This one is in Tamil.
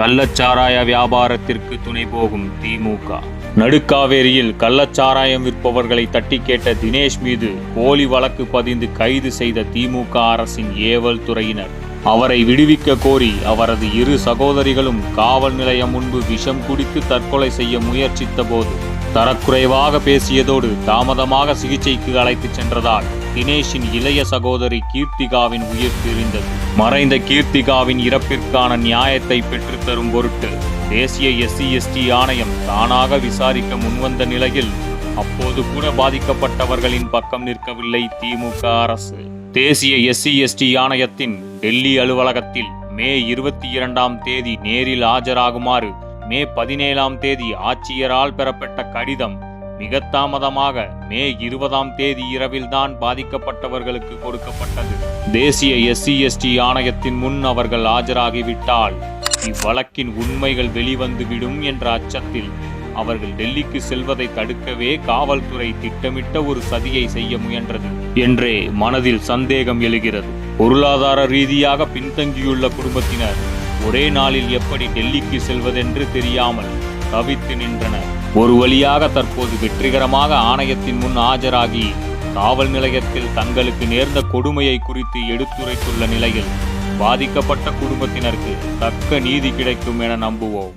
கள்ளச்சாராய வியாபாரத்திற்கு துணை போகும் திமுக. நடுக்காவேரியில் கள்ளச்சாராயம் விற்பவர்களை தட்டி கேட்ட தினேஷ் மீது போலி வழக்கு பதிந்து கைது செய்த திமுக அரசின் ஏவல் துறையினர். அவரை விடுவிக்க கோரி அவரது இரு சகோதரிகளும் காவல் நிலையம் முன்பு விஷம் குடித்து தற்கொலை செய்ய முயற்சித்த போது தரக்குறைவாக பேசியதோடு தாமதமாக சிகிச்சைக்கு அழைத்துச் சென்றதால் தினேஷின் இளைய சகோதரி கீர்த்திகாவின் உயிர் பிரிந்தது. மறைந்த கீர்த்திகாவின் இறப்பிற்கான நியாயத்தை பெற்றுத்தரும் பொருட்டு தேசிய எஸ்சி எஸ்டி ஆணையம் தானாக விசாரிக்க முன்வந்த நிலையில் அப்போது கூட பாதிக்கப்பட்டவர்களின் பக்கம் நிற்கவில்லை திமுக அரசு. தேசிய எஸ்சி எஸ்டி ஆணையத்தின் டெல்லி அலுவலகத்தில் மே இருபத்தி இரண்டாம் தேதி நேரில் ஆஜராகுமாறு மே பதினேழாம் தேதி ஆட்சியரால் பெறப்பட்ட கடிதம் மிக தாமதமாக மே இருபதாம் தேதி இரவில்தான் பாதிக்கப்பட்டவர்களுக்கு கொடுக்கப்பட்டது. தேசிய எஸ்சி எஸ்டி ஆணையத்தின் முன் அவர்கள் ஆஜராகிவிட்டால் இவ்வழக்கின் உண்மைகள் வெளிவந்துவிடும் என்ற அச்சத்தில் அவர்கள் டெல்லிக்கு செல்வதை தடுக்கவே காவல்துறை திட்டமிட்ட ஒரு சதியை செய்ய முயன்றது என்றே மனதில் சந்தேகம் எழுகிறது. பொருளாதார ரீதியாக பின்தங்கியுள்ள குடும்பத்தினர் ஒரே நாளில் எப்படி டெல்லிக்கு செல்வதென்று தெரியாமல் தவித்து நின்றனர். ஒரு வழியாக தற்போது வெற்றிகரமாக ஆணையத்தின் முன் ஆஜராகி காவல் நிலையத்தில் தங்களுக்கு நேர்ந்த கொடுமையை குறித்து எடுத்துரைத்துள்ள நிலையில் பாதிக்கப்பட்ட குடும்பத்தினருக்கு தக்க நீதி கிடைக்கும் என நம்புவோம்.